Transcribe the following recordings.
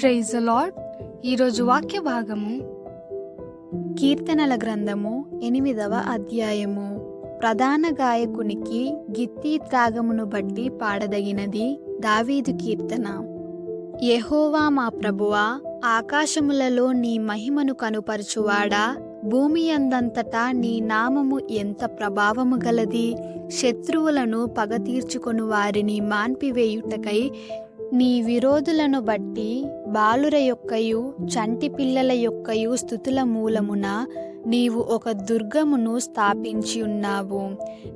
Praise lord ఈరోజు వాక్య భాగము కీర్తనల గ్రంథము ఎనిమిదవ అధ్యాయము. ప్రధాన గాయకునికి గిత్తి త్రాగమును బట్టి పాడదగినది దావీదు కీర్తన. యెహోవా మా ప్రభువా ఆకాశములలో నీ మహిమను కనుపరచువాడా? భూమి అందంతటా నీ నామము ఎంత ప్రభావము గలది? శత్రువులను పగతీర్చుకొని వారిని మాన్పివేయుటకై నీ విరోధులను బట్టి బాలుర యొక్కయు చంటి పిల్లల యొక్కయు స్థుతుల మూలమున నీవు ఒక దుర్గమును స్థాపించి ఉన్నావు.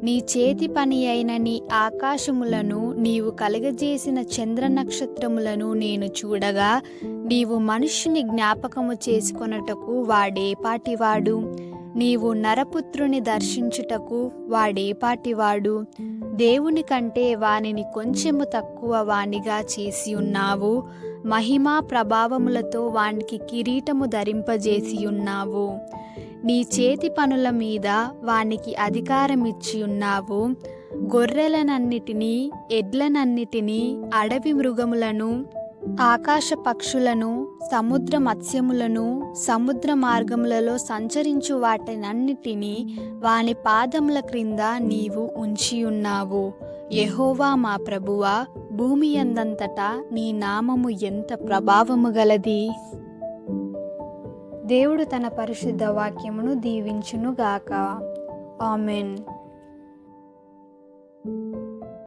నీ చేతి పని అయిన నీ ఆకాశములను నీవు కలగజేసిన చంద్ర నక్షత్రములను నేను చూడగా నీవు మనుష్యుని జ్ఞాపకము చేసుకొనుటకు వాడేపాటివాడు. నీవు నరపుత్రుని దర్శించుటకు వాడేపాటివాడు. దేవుని కంటే వానిని కొంచెము తక్కువ వానిగా చేసి ఉన్నావు. మహిమా ప్రభావములతో వానికి కిరీటము ధరింపజేసి ఉన్నావు. నీ చేతి పనుల మీద వానికి అధికారమిచ్చి ఉన్నావు. గొర్రెలనన్నిటినీ ఎడ్లనన్నిటినీ అడవి మృగములను ఆకాశ పక్షులను సముద్ర మత్స్యములను సముద్ర మార్గములలో సంచరించు వాటినన్నిటినీ వాని పాదముల క్రింద నీవు ఉంచి ఉన్నావు. మా ప్రభువా భూమి అందంతటా నీ నామము ఎంత ప్రభావము గలది? దేవుడు తన పరిశుద్ధ వాక్యమును దీవించునుగాక. ఆమెన్.